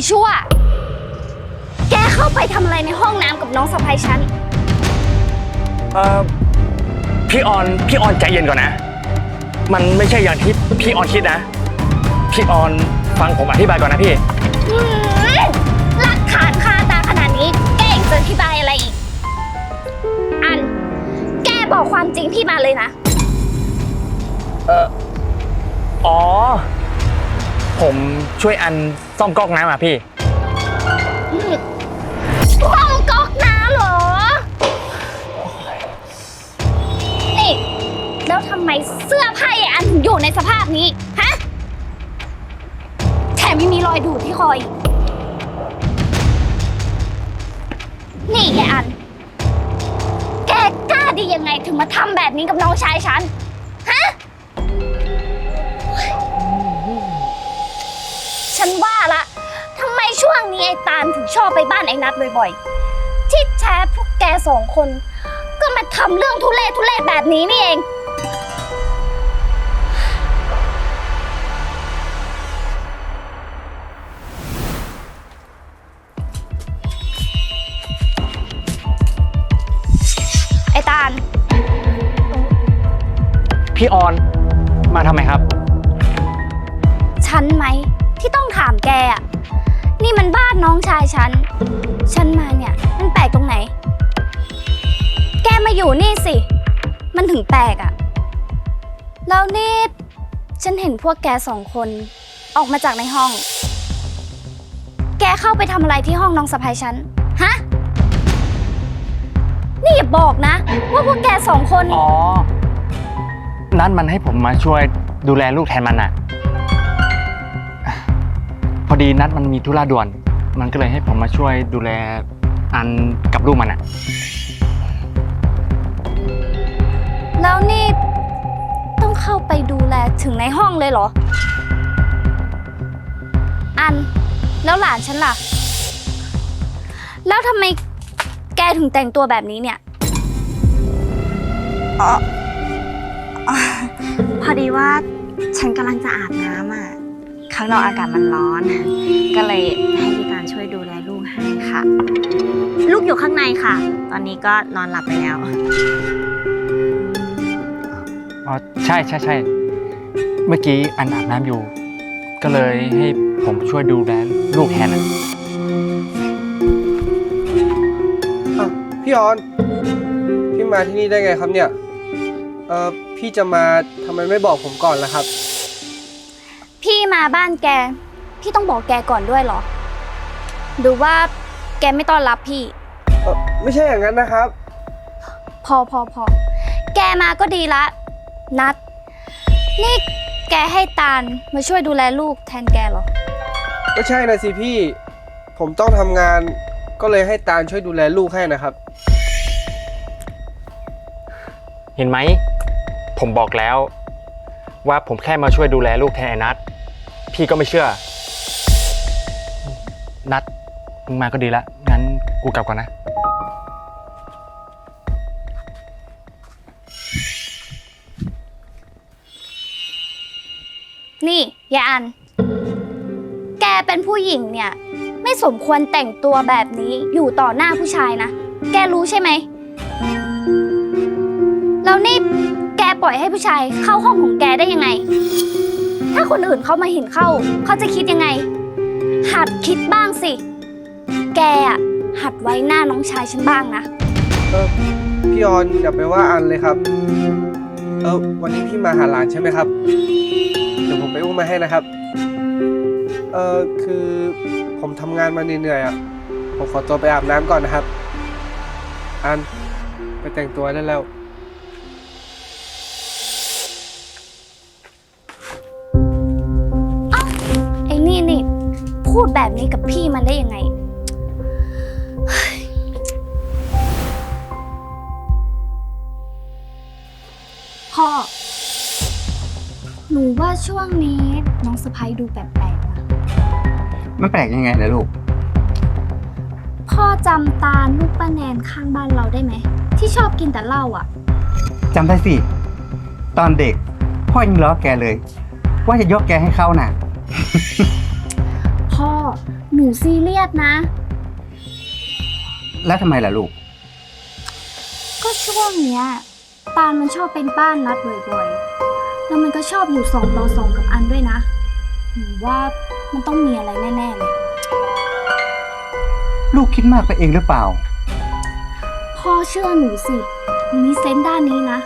ไอ้ชั่ว แกเข้าไปทำอะไรในห้องน้ำกับน้องสะพ้ายฉัน เอ่อพี่ออนพี่ออนใจเย็นก่อนนะ มันไม่ใช่อย่างที่พี่ออนคิดนะ พี่ออนฟังผมอธิบายก่อนนะพี่หืมหลักฐานคาตาขนาดนี้ แกยังจะอธิบายอะไรอีก อัน แกบอกความจริงพี่มาเลยนะ เอออ๋อ ผมช่วยอันซ่อมก๊อกน้ำอะพี่ห้องก๊อกน้ำเหรอ นี่ แล้วทำไมเสื้อผ้าไอ้อันถึงอยู่ในสภาพนี้ ฮะ แถมยังมีรอยดูดที่คออีกนี่ไอ้อัน แกกล้าดียังไงถึงมาทำแบบนี้กับน้องชายฉัน ช่วงนี้ไอ้ตาลถึงชอบไปบ้านไอ้นัดบ่อยๆ ที่แท้พวกแกสองคน ก็มาทำเรื่องทุเรศทุเรศแบบนี้นี่เอง ไอ้ตาล พี่ออนมาทำไมครับ ฉันไหมที่ต้องถามแกอะ นี่มันบ้านน้องชายฉัน ฉันมาเนี่ย มันแปลกตรงไหน แกมาอยู่นี่สิ มันถึงแปลกอะแล้วนี่ฉันเห็นพวกแกสองคน ออกมาจากในห้อง แกเข้าไปทำอะไรที่ห้องน้องสะพายฉัน ฮะ นี่อย่าบอกนะ ว่าพวกแกสองคน อ๋อ นัดมันให้ผมมาช่วยดูแลลูกแทนมันอะ ดีนัดมันมีธุระด่วน มันก็เลยให้ผมมาช่วยดูแลอันกับลูกมันอะแล้วนี่ต้องเข้าไปดูแลถึงในห้องเลยเหรอ อันแล้วหลานฉันล่ะ แล้วทำไมแกถึงแต่งตัวแบบนี้เนี่ย พอดีว่าฉันกำลังจะอาบน้ำอะ ข้างนอกอากาศมันร้อน ก็เลยให้พี่ตาลช่วยดูแลลูกให้ค่ะ ลูกอยู่ข้างในค่ะ ตอนนี้ก็นอนหลับไปแล้ว อ๋อใช่ใช่ใช่เมื่อกี้อันอาบน้ำอยู่ ก็เลยให้ผมช่วยดูแลลูกแทนอะอ้าวพี่ออน พี่มาที่นี่ได้ไงครับเนี่ย เอ่อพี่จะมาทำไมไม่บอกผมก่อนล่ะครับพี่ มาบ้านแก พี่ต้องบอกแกก่อนด้วยเหรอ หรือว่าแกไม่ต้อนรับพี่ เอ่อไม่ใช่อย่างนั้นนะครับ พอพอพอ แกมาก็ดีละ นัด นี่แกให้ตาลมาช่วยดูแลลูกแทนแกเหรอ ก็ใช่นะสิพี่ ผมต้องทำงาน ก็เลยให้ตาลช่วยดูแลลูกให้นะครับ เห็นไหม ผมบอกแล้ว ว่าผมแค่มาช่วยดูแลลูกแทนไอ้นัด พี่ก็ไม่เชื่อ นัดมึงมาก็ดีละงั้นกูกลับก่อนนะ นี่ยายอัน แกเป็นผู้หญิงเนี่ย ไม่สมควรแต่งตัวแบบนี้อยู่ต่อหน้าผู้ชายนะ แกรู้ใช่ไหม แล้วนี่แกปล่อยให้ผู้ชายเข้าห้องของแกได้ยังไง ถ้าคนอื่นเขามาเห็นเข้า เขาจะคิดยังไง หัดคิดบ้างสิ แกอะหัดไว้หน้าน้องชายฉันบ้างนะ เออพี่ออนอย่าไปว่าอันเลยครับ เออวันนี้พี่มาหาหลานใช่ไหมครับ เดี๋ยวผมไปอุ้มมาให้นะครับ เออคือผมทำงานมาเหนื่อยๆอะ ผมขอตัวไปอาบน้ำก่อนนะครับ อันไปแต่งตัวได้แล้ว พ่อ หนูว่าช่วงนี้น้องสะพ้ยดูแปลกๆนะมันแปลกยังไงล่ะลูก พ่อจำตาลูกป้าแนนข้างบ้านเราได้ไหม ที่ชอบกินแต่เหล้าอะ จำได้สิ ตอนเด็ก พ่อยังล้อแกเลย ว่าจะยกแกให้เขาน่ะ พ่อ หนูนูซีเรียสนะ แล้วทำไมล่ะลูก ก็ช่วงเนี้ย ตาลมันชอบเป็นบ้านนัดบ่อยๆ แล้วมันก็ชอบอยู่สองต่อสองกับอันด้วยนะหนูว่ามันต้องมีอะไรแน่ๆเลย ลูกคิดมากไปเองหรือเปล่า พ่อเชื่อหนูสิหนูมีเซนส์ด้านนี้นะ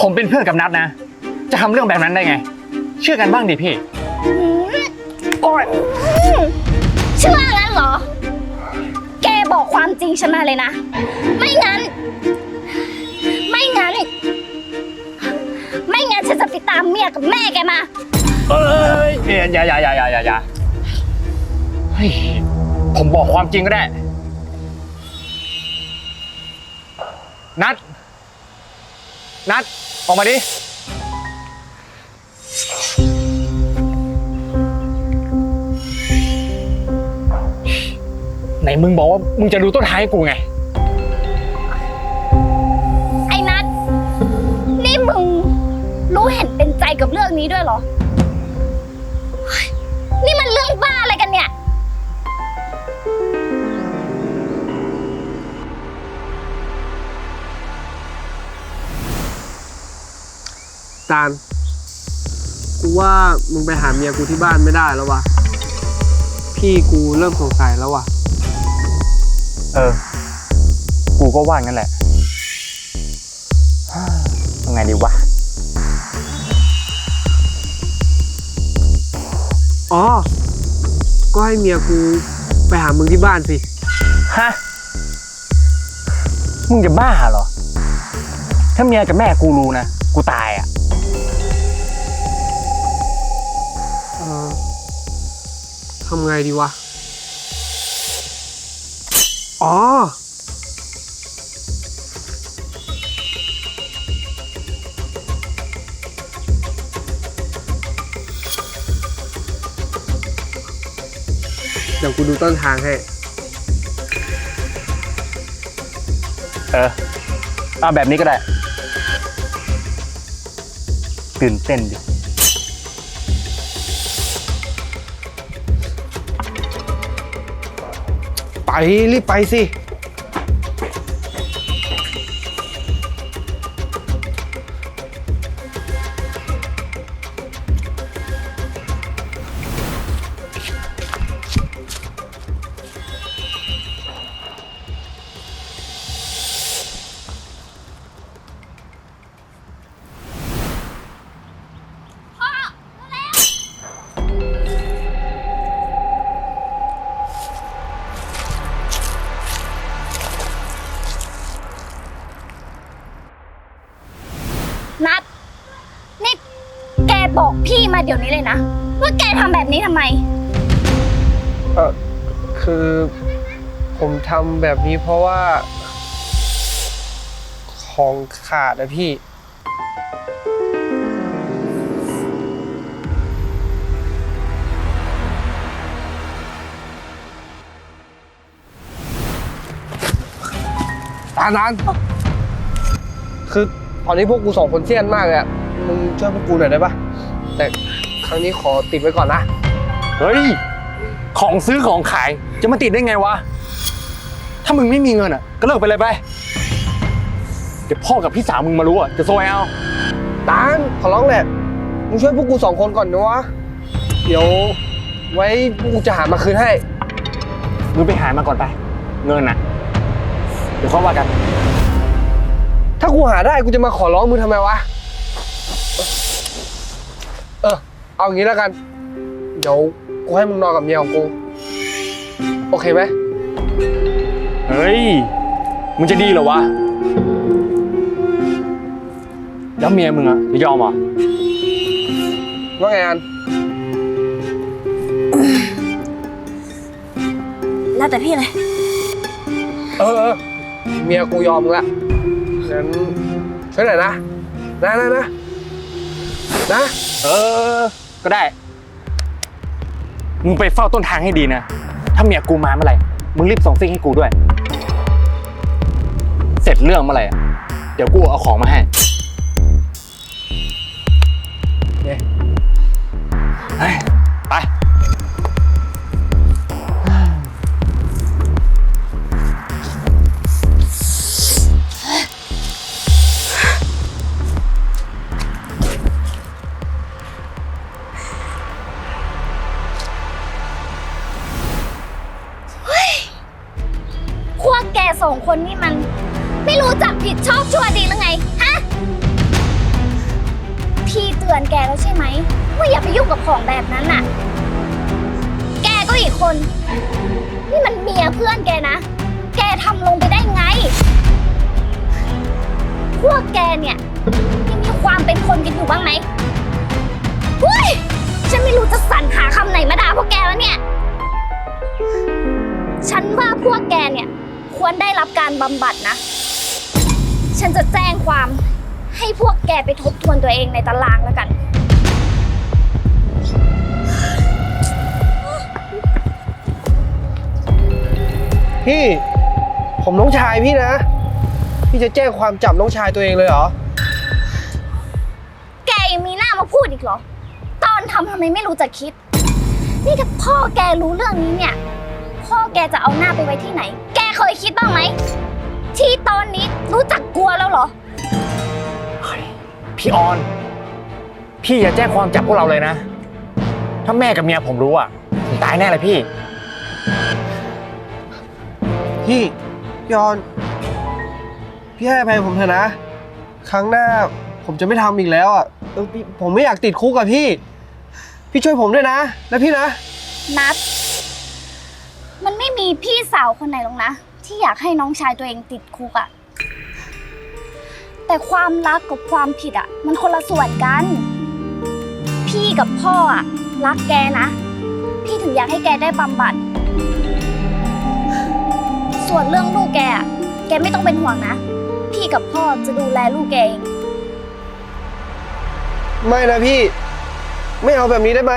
ผมเป็นเพื่อนกับนัดนะ จะทำเรื่องแบบนั้นได้ไง เชื่อกันบ้างดิพี่ โอ๊ย ริงฉันมาเลยนะ ไม่งั้น ไม่งั้น ไม่งั้นฉันจะไปตามเมียกับแม่แกมาเอ้ยอย่าอย่าอย่าอย่าอย่าอย่าเฮ้ยผมบอกความจริงก็ได้ นัด นัดออกมาดิ ไหนมึงบอกว่ามึงจะดูต้นท้ายให้กูไง ไอ้นัทนี่มึงรู้เห็นเป็นใจกับเรื่องนี้ด้วยเหรอเฮ้ยนี่มันเรื่องบ้าอะไรกันเนี่ย ตาลกูว่ามึงไปหาเมียกูที่บ้านไม่ได้แล้ววะพี่กูเริ่มสงสัยแล้ววะ เออ กูก็ว่างั้นแหละยังไงดีวะ อ๋อ ก็ให้เมียกูไปหามึงที่บ้านสิ ฮะ มึงจะบ้าเหรอ ถ้าเมียกับแม่กูรู้นะ กูตายอะ เออทำไงดีวะ อ๋อ เดี๋ยวกูดูต้นทางให้ เออเอาแบบนี้ก็ได้ ตื่นเต้นดิ ไปรีบ นัทนี่แกบอกพี่มาเดี๋ยวนี้เลยนะ ว่าแกทำแบบนี้ทำไม เออคือผมทำแบบนี้เพราะว่า ของขาดนะพี่ ตานานคือ ตอนนี้พวกกูสองคนเซียนมากเลยอะมึงช่วยพวกกูหน่อยได้ปะแต่ครั้งนี้ขอติดไว้ก่อนนะเฮ้ย ของซื้อของขายจะมาติดได้ไงวะ ถ้ามึงไม่มีเงินอะ ก็เลิกไปเลยไป เดี๋ยวพ่อกับพี่สาวมึงมารู้อะ จะซวยเอา ตาลขอร้องแหละมึงช่วยพวกกูสองคนก่อนนะวะเดี๋ยวไว้พวกกูจะหามาคืนให้ มึงไปหามาก่อนไป เงินน่ะ เดี๋ยวค่อยว่ากัน ถ้ากูหาได้กูจะมาขอร้องมึงทำไมวะ เออ เอางี้แล้วกัน เดี๋ยวกูให้มึงนอนกับเมียของกู โอเคไหม เฮ้ย มึงจะดีเหรอวะ แล้วเมียมึงอะจะยอมเหรอว่าไงอัน แล้วแต่พี่เลย เออเออเมียกูยอมมึงละ งั้นช่ไหนนะนะนะนะนะเออ ก็ได้ มึงไปเฝ้าต้นทางให้ดีนะ ถ้าเมียกูมาเมื่อไหร่ มึงรีบส่งซิ่งให้กูด้วย เสร็จเรื่องเมื่อไหร่เดี๋ยวกูเอาของมาให้เฮ้ย สองคนนี่มัน ไม่รู้จักผิดชอบชั่วดีหรือไง ฮะ พี่เตือนแกแล้วใช่ไหม ว่าอย่าไปยุ่งกับของแบบนั้นน่ะ แกก็อีกคน นี่มันเมียเพื่อนแกนะ แกทำลงไปได้ไง พวกแกเนี่ยยังมีความเป็นคนกันอยู่บ้างไหมเฮ้ย ฉันไม่รู้จะสรรหาคำไหนมาด่าพวกแกแล้วเนี่ย ฉันว่าพวกแกเนี่ย ควรได้รับการบำบัดนะ ฉันจะแจ้งความให้พวกแกไปทบทวนตัวเองในตารางแล้วกัน พี่ ผมน้องชายพี่นะ พี่จะแจ้งความจับน้องชายตัวเองเลยเหรอ แกยังมีหน้ามาพูดอีกเหรอ ตอนทำทำไมไม่รู้จะคิด นี่ถ้าพ่อแกรู้เรื่องนี้เนี่ย พ่อแกจะเอาหน้าไปไว้ที่ไหน แก เคยคิดบ้างไหม ที่ตอนนี้รู้จักกลัวแล้วเหรอพี่ออน พี่อย่าแจ้งความจับพวกเราเลยนะ ถ้าแม่กับเมียผมรู้อะผมตายแน่เลยพี่ พี่พี่ออน พี่ให้อภัยผมเถอะนะ ครั้งหน้าผมจะไม่ทำอีกแล้วอะเออพี่ผมไม่อยากติดคุกอะพี่ พี่ช่วยผมด้วยนะ นะพี่นะ นัด มันไม่มีพี่สาวคนไหนหรอกนะ ที่อยากให้น้องชายตัวเองติดคุกอะแต่ความรักกับความผิดอะมันคนละส่วนกัน พี่กับพ่ออะรักแกนะ พี่ถึงอยากให้แกได้บำบัด ส่วนเรื่องลูกแกอะแกไม่ต้องเป็นห่วงนะ พี่กับพ่อจะดูแลลูกแกเอง ไม่นะพี่ ไม่เอาแบบนี้ได้ไหม